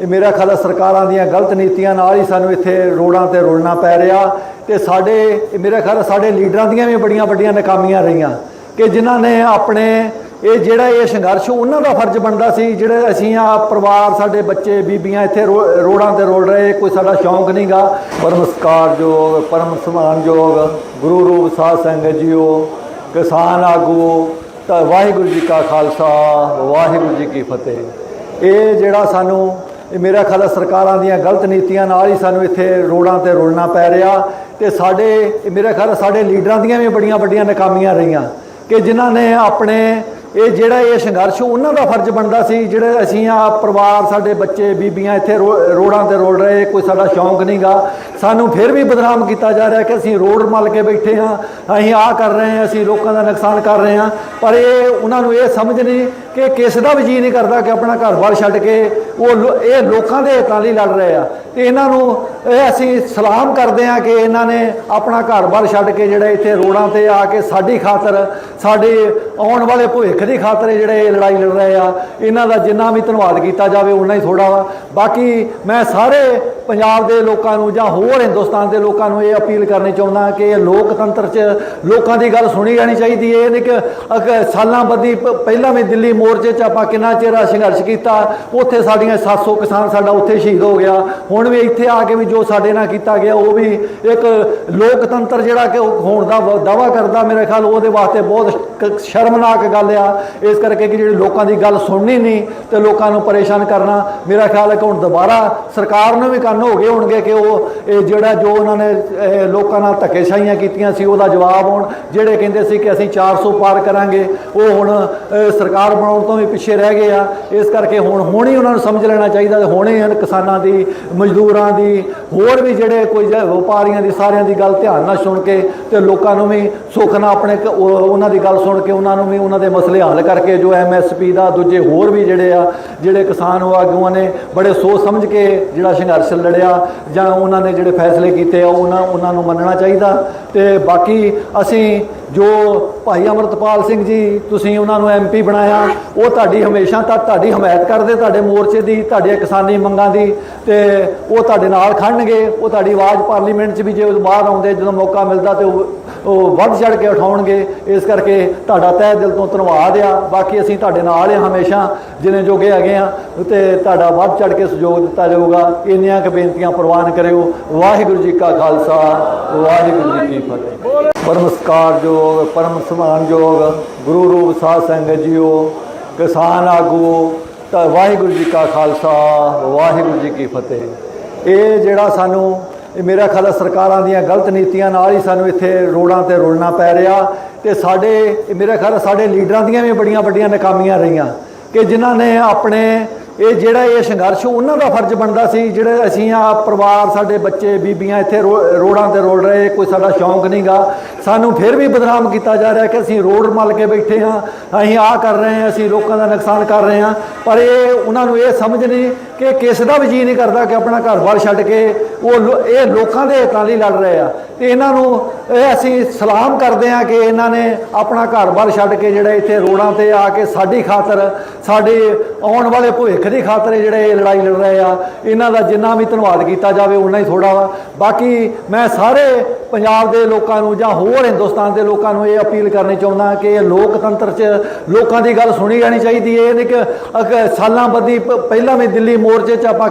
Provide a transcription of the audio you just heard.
ਇਹ ਮੇਰਾ ਖਿਆਲ ਸਰਕਾਰਾਂ ਦੀਆਂ ਗਲਤ ਨੀਤੀਆਂ ਨਾਲ ਹੀ ਸਾਨੂੰ ਇੱਥੇ ਰੋਡਾਂ ਤੇ ਰੁਲਣਾ ਪੈ ਰਿਹਾ ਤੇ ਸਾਡੇ ਮੇਰਾ ਖਿਆਲ ਸਾਡੇ ਲੀਡਰਾਂ ਦੀਆਂ ਵੀ ਬੜੀਆਂ ਵੱਡੀਆਂ ਨਾਕਾਮੀਆਂ ਰਹੀਆਂ ਕਿ ਜਿਨ੍ਹਾਂ ਨੇ ਆਪਣੇ, ਇਹ ਜਿਹੜਾ ਇਹ ਸੰਘਰਸ਼, ਉਹਨਾਂ ਦਾ ਫਰਜ਼ ਬਣਦਾ ਸੀ ਜਿਹੜੇ ਅਸੀਂ ਆ ਪਰਿਵਾਰ, ਸਾਡੇ ਬੱਚੇ, ਬੀਬੀਆਂ ਇੱਥੇ ਰੋ- ਰੋਡਾਂ ਤੇ ਰੋਲ ਰਹੇ, ਕੋਈ ਸਾਡਾ ਸ਼ੌਂਕ ਨਹੀਂਗਾ। ਪਰਮ ਸਤਿਕਾਰਯੋਗ ਪਰਮ ਸਮਾਨ ਸਨਮਾਨਯੋਗ ਗੁਰੂ ਰੂਪ ਸਾਧ ਸੰਗਤ ਜੀਓ, ਕਿਸਾਨ ਆਗੂ, ਤਾਂ ਵਾਹਿਗੁਰੂ ਜੀ ਕਾ ਖਾਲਸਾ, ਵਾਹਿਗੁਰੂ ਜੀ ਕੀ ਫਤਿਹ। ਇਹ ਜਿਹੜਾ ਸਾਨੂੰ ਇਹ ਮੇਰਾ ਖਿਆਲ ਸਰਕਾਰਾਂ ਦੀਆਂ ਗਲਤ ਨੀਤੀਆਂ ਨਾਲ ਹੀ ਸਾਨੂੰ ਇੱਥੇ ਰੋਡਾਂ ਤੇ ਰੁਲਣਾ ਪੈ ਰਿਹਾ ਤੇ ਸਾਡੇ ਮੇਰਾ ਖਿਆਲ ਸਾਡੇ ਲੀਡਰਾਂ ਦੀਆਂ ਵੀ ਬੜੀਆਂ ਵੱਡੀਆਂ ਨਾਕਾਮੀਆਂ ਰਹੀਆਂ ਕਿ ਜਿਨ੍ਹਾਂ ਨੇ ਆਪਣੇ ਇਹ ਜਿਹੜਾ ਇਹ ਸੰਘਰਸ਼, ਉਹਨਾਂ ਦਾ ਫਰਜ਼ ਬਣਦਾ ਸੀ, ਜਿਹੜੇ ਅਸੀਂ ਆ ਪਰਿਵਾਰ, ਸਾਡੇ ਬੱਚੇ, ਬੀਬੀਆਂ ਇੱਥੇ ਰੋ- ਰੋਡਾਂ ਤੇ ਰੋਲ ਰਹੇ, ਕੋਈ ਸਾਡਾ ਸ਼ੌਂਕ ਨਹੀਂਗਾ ਸਾਨੂੰ ਫਿਰ ਵੀ ਬਦਨਾਮ ਕੀਤਾ ਜਾ ਰਿਹਾ ਕਿ ਅਸੀਂ ਰੋਡ ਮਲ ਕੇ ਬੈਠੇ ਹਾਂ, ਅਸੀਂ ਆਹ ਕਰ ਰਹੇ ਹਾਂ, ਅਸੀਂ ਲੋਕਾਂ ਦਾ ਨੁਕਸਾਨ ਕਰ ਰਹੇ ਹਾਂ। ਪਰ ਇਹ, ਉਹਨਾਂ ਨੂੰ ਇਹ ਸਮਝ ਨਹੀਂ ਕਿ ਕਿਸ ਦਾ ਵੀ ਜੀ ਨਹੀਂ ਕਰਦਾ ਕਿ ਆਪਣਾ ਘਰ-ਬਾਰ ਛੱਡ ਕੇ ਉਹ ਲੋ- ਇਹ ਲੋਕਾਂ ਦੇ ਹਿੱਤਾਂ ਲਈ ਲੜ ਰਹੇ ਆ। ਤੇ ਇਹਨਾਂ ਨੂੰ ਇਹ ਅਸੀਂ ਸਲਾਮ ਕਰਦੇ ਹਾਂ ਕਿ ਇਹਨਾਂ ਨੇ ਆਪਣਾ ਘਰ-ਬਾਰ ਛੱਡ ਕੇ ਜਿਹੜਾ ਇੱਥੇ ਰੋਡਾਂ ਤੇ ਆ ਕੇ ਸਾਡੀ ਖਾਤਰ, ਸਾਡੇ ਆਉਣ ਵਾਲੇ ਭਵਿੱਖ ਦੀ ਖਾਤਰ ਜਿਹੜੇ ਇਹ ਲੜਾਈ ਲੜ ਰਹੇ ਆ, ਇਹਨਾਂ ਦਾ ਜਿੰਨਾ ਵੀ ਧੰਨਵਾਦ ਕੀਤਾ ਜਾਵੇ ਉਨਾ ਹੀ ਥੋੜਾ ਵਾ। ਬਾਕੀ ਮੈਂ ਸਾਰੇ ਪੰਜਾਬ ਦੇ ਲੋਕਾਂ ਨੂੰ ਜਾਂ ਹੋਰ ਹਿੰਦੁਸਤਾਨ ਦੇ ਲੋਕਾਂ ਨੂੰ ਇਹ ਅਪੀਲ ਕਰਨੀ ਚਾਹੁੰਦਾ ਕਿ ਇਹ ਲੋਕਤੰਤਰ 'ਚ ਲੋਕਾਂ ਦੀ ਗੱਲ ਸੁਣੀ ਜਾਣੀ ਚਾਹੀਦੀ ਹੈ। ਇਹ ਨਹੀਂ ਕਿ ਅਗ- ਸਾਲਾਂ ਬੱਦੀ ਪਹਿਲਾਂ ਵੀ ਦਿੱਲੀ ਮੋਰਚੇ 'ਚ ਆਪਾਂ ਕਿੰਨਾ ਚਿਹਰਾ ਸੰਘਰਸ਼ ਕੀਤਾ, ਉੱਥੇ ਸਾਡੀਆਂ 700 ਕਿਸਾਨ ਸਾਡਾ ਉੱਥੇ ਸ਼ਹੀਦ ਹੋ ਗਿਆ। ਹੁਣ ਵੀ ਇੱਥੇ ਆ ਕੇ ਵੀ ਜੋ ਸਾਡੇ ਨਾਲ ਕੀਤਾ ਗਿਆ, ਉਹ ਵੀ ਇੱਕ ਲੋਕਤੰਤਰ ਜਿਹੜਾ ਕਿ ਹੋਣ ਦਾ ਦਾਵਾ ਕਰਦਾ ਮੇਰੇ ਖਿਆਲ ਉਹਦੇ ਵਾਸਤੇ ਬਹੁਤ ਸ਼ਰਮਨਾਕ ਗੱਲ ਆ। ਇਸ ਕਰਕੇ ਕਿ ਜਿਹੜੇ ਲੋਕਾਂ ਦੀ ਗੱਲ ਸੁਣਨੀ ਨਹੀਂ ਤੇ ਲੋਕਾਂ ਨੂੰ ਪਰੇਸ਼ਾਨ ਕਰਨਾ ਮੇਰਾ ਖਿਆਲ ਹੈ ਕਿ ਹੁਣ ਦੁਬਾਰਾ ਸਰਕਾਰ ਨੂੰ ਵੀ ਕੰਨ ਹੋ ਗਏ ਹੋਣਗੇ ਕਿ ਉਹ, ਇਹ ਜਿਹੜਾ ਜੋ ਉਹਨਾਂ ਨੇ ਲੋਕਾਂ ਨਾਲ ਧੱਕੇਸ਼ਾਹੀਆਂ ਕੀਤੀਆਂ ਸੀ, ਉਹਦਾ ਜਵਾਬ ਹੋਣ। ਜਿਹੜੇ ਕਹਿੰਦੇ ਸੀ ਕਿ ਅਸੀਂ 400 ਪਾਰ ਕਰਾਂਗੇ, ਉਹ ਹੁਣ ਸਰਕਾਰ ਬਣਾਉਣ ਤੋਂ ਵੀ ਪਿੱਛੇ ਰਹਿ ਗਏ ਆ। ਇਸ ਕਰਕੇ ਹੁਣ ਹੁਣ ਹੀ ਉਹਨਾਂ ਨੂੰ ਸਮਝ ਲੈਣਾ ਚਾਹੀਦਾ ਹੁਣੇ ਇਹਨਾਂ ਕਿਸਾਨਾਂ ਦੀ, ਮਜ਼ਦੂਰਾਂ ਦੀ ਹੋਰ ਵੀ ਜਿਹੜੇ ਕੋਈ ਵਪਾਰੀਆਂ ਦੀ, ਸਾਰਿਆਂ ਦੀ ਗੱਲ ਧਿਆਨ ਨਾਲ ਸੁਣ ਕੇ ਤੇ ਲੋਕਾਂ ਨੂੰ ਵੀ ਸੁੱਖ ਨਾਲ ਆਪਣੇ ਉਹਨਾਂ ਦੀ ਗੱਲ ਸੁਣ ਕੇ ਉਹਨਾਂ ਨੂੰ ਵੀ ਉਹਨਾਂ ਦੇ ਮਸਲੇ ਹੱਲ ਕਰਕੇ ਜੋ ਐਮਐਸਪੀ ਦਾ, ਦੂਜੇ ਹੋਰ ਵੀ ਜਿਹੜੇ ਆ, ਜਿਹੜੇ ਕਿਸਾਨ ਉਹ ਆਗੂਆਂ ਨੇ ਬੜੇ ਸੋਚ ਸਮਝ ਕੇ ਜਿਹੜਾ ਸੰਘਰਸ਼ ਲੜਿਆ ਜਾਂ ਉਹਨਾਂ ਨੇ ਜਿਹੜੇ ਫੈਸਲੇ ਕੀਤੇ ਆ, ਉਹਨਾਂ ਉਹਨਾਂ ਨੂੰ ਮੰਨਣਾ ਚਾਹੀਦਾ ਤੇ ਬਾਕੀ ਅਸੀਂ ਜੋ ਭਾਈ ਅਮਰਤਪਾਲ ਸਿੰਘ ਜੀ, ਤੁਸੀਂ ਉਹਨਾਂ ਨੂੰ ਐਮਪੀ ਬਣਾਇਆ, ਉਹ ਤੁਹਾਡੀ ਹਮੇਸ਼ਾ ਤੱਕ ਤੁਹਾਡੀ ਹਮਾਇਤ ਕਰਦੇ, ਤੁਹਾਡੇ ਮੋਰਚੇ ਦੀ ਤੁਹਾਡੇ ਕਿਸਾਨੀ ਮੰਗਾਂ ਦੀ, ਤੇ ਉਹ ਤੁਹਾਡੇ ਨਾਲ ਖੜਨਗੇ, ਉਹ ਤੁਹਾਡੀ ਆਵਾਜ਼ ਪਾਰਲੀਮੈਂਟ 'ਚ ਵੀ ਜੇ ਉਹ ਬਾਹਰ ਆਉਂਦੇ, ਜਦੋਂ ਮੌਕਾ ਮਿਲਦਾ ਤੇ ਉਹ ਉਹ ਵੱਧ ਚੜ ਕੇ ਉਠਾਉਣਗੇ। ਇਸ ਕਰਕੇ ਤੁਹਾਡਾ ਤਹਿ ਦਿਲ ਤੋਂ ਧੰਨਵਾਦ ਆ। ਬਾਕੀ ਅਸੀਂ ਤੁਹਾਡੇ ਨਾਲ ਆ ਹਮੇਸ਼ਾ ਜਿੰਨੇ ਜੋਗੇ ਹੈਗੇ ਆ, ਤੇ ਤੁਹਾਡਾ ਵੱਧ ਚੜ ਕੇ ਸਹਿਯੋਗ ਦਿੱਤਾ ਜਾਊਗਾ। ਇੰਨੀਆਂ ਕੁ ਬੇਨਤੀਆਂ ਪ੍ਰਵਾਨ ਕਰਿਓ। ਵਾਹਿਗੁਰੂ ਜੀ ਕਾ ਖਾਲਸਾ, ਵਾਹਿਗੁਰੂ ਜੀ ਕੀ ਫਤਿਹ। ਪਰਮ ਸਤਿਕਾਰਯੋਗ ਪਰਮ ਸਨਮਾਨਯੋਗ ਗੁਰੂ ਰੂਪ ਸਾਧ ਸੰਗਤ ਜੀਓ, ਕਿਸਾਨ ਆਗੂ, ਤਾਂ ਵਾਹਿਗੁਰੂ ਜੀ ਕਾ ਖਾਲਸਾ, ਵਾਹਿਗੁਰੂ ਜੀ ਕੀ ਫਤਿਹ। ਇਹ ਜਿਹੜਾ ਸਾਨੂੰ, ਇਹ ਮੇਰਾ ਖਿਆਲ ਸਰਕਾਰਾਂ ਦੀਆਂ ਗਲਤ ਨੀਤੀਆਂ ਨਾਲ ਹੀ ਸਾਨੂੰ ਇੱਥੇ ਰੋਡਾਂ ਤੇ ਰੁਲਣਾ ਪੈ ਰਿਹਾ ਤੇ ਸਾਡੇ ਮੇਰਾ ਖਿਆਲ ਸਾਡੇ ਲੀਡਰਾਂ ਦੀਆਂ ਵੀ ਬੜੀਆਂ ਵੱਡੀਆਂ ਨਾਕਾਮੀਆਂ ਰਹੀਆਂ ਕਿ ਜਿਨ੍ਹਾਂ ਨੇ ਆਪਣੇ ਇਹ ਜਿਹੜਾ ਇਹ ਸੰਘਰਸ਼, ਉਹਨਾਂ ਦਾ ਫਰਜ਼ ਬਣਦਾ ਸੀ, ਜਿਹੜੇ ਅਸੀਂ ਆ ਪਰਿਵਾਰ, ਸਾਡੇ ਬੱਚੇ, ਬੀਬੀਆਂ ਇੱਥੇ ਰੋ- ਰੋਡਾਂ ਤੇ ਰੋਲ ਰਹੇ, ਕੋਈ ਸਾਡਾ ਸ਼ੌਂਕ ਨਹੀਂਗਾ। ਸਾਨੂੰ ਫਿਰ ਵੀ ਬਦਨਾਮ ਕੀਤਾ ਜਾ ਰਿਹਾ ਕਿ ਅਸੀਂ ਰੋਡ ਮਲ ਕੇ ਬੈਠੇ ਹਾਂ, ਅਸੀਂ ਆਹ ਕਰ ਰਹੇ ਹਾਂ, ਅਸੀਂ ਲੋਕਾਂ ਦਾ ਨੁਕਸਾਨ ਕਰ ਰਹੇ ਹਾਂ। ਪਰ ਇਹ, ਉਹਨਾਂ ਨੂੰ ਇਹ ਸਮਝ ਨਹੀਂ ਕਿ ਕਿਸ ਦਾ ਵੀ ਜੀ ਨਹੀਂ ਕਰਦਾ ਕਿ ਆਪਣਾ ਘਰ-ਬਾਰ ਛੱਡ ਕੇ ਉਹ ਲੋ- ਇਹ ਲੋਕਾਂ ਦੇ ਹਿੱਤਾਂ ਲਈ ਲੜ ਰਹੇ ਆ। ਤੇ ਇਹਨਾਂ ਨੂੰ ਇਹ ਅਸੀਂ ਸਲਾਮ ਕਰਦੇ ਹਾਂ ਕਿ ਇਹਨਾਂ ਨੇ ਆਪਣਾ ਘਰ-ਬਾਰ ਛੱਡ ਕੇ ਜਿਹੜੇ ਇੱਥੇ ਰੋਡਾਂ ਤੇ ਆ ਕੇ ਸਾਡੀ ਖਾਤਰ, ਸਾਡੇ ਆਉਣ ਵਾਲੇ ਭਵਿੱਖ ਦੀ ਖਾਤਰ ਜਿਹੜੇ ਇਹ ਲੜਾਈ ਲੜ ਰਹੇ ਆ, ਇਹਨਾਂ ਦਾ ਜਿੰਨਾ ਵੀ ਧੰਨਵਾਦ ਕੀਤਾ ਜਾਵੇ ਉਨਾ ਹੀ ਥੋੜਾ ਵਾ। ਬਾਕੀ ਮੈਂ ਸਾਰੇ ਪੰਜਾਬ ਦੇ ਲੋਕਾਂ ਨੂੰ ਜਾਂ ਹੋਰ ਹਿੰਦੁਸਤਾਨ ਦੇ ਲੋਕਾਂ ਨੂੰ ਇਹ ਅਪੀਲ ਕਰਨੀ ਚਾਹੁੰਦਾ ਕਿ ਇਹ ਲੋਕਤੰਤਰ 'ਚ ਲੋਕਾਂ ਦੀ ਗੱਲ ਸੁਣੀ ਜਾਣੀ ਚਾਹੀਦੀ ਹੈ। ਇਹ ਨਹੀਂ ਕਿ ਅਗ- ਸਾਲਾਂ ਬੱਦੀ ਪਹਿਲਾਂ ਵੀ ਦਿੱਲੀ ਮੋਰਚੇ 'ਚ ਆਪਾਂ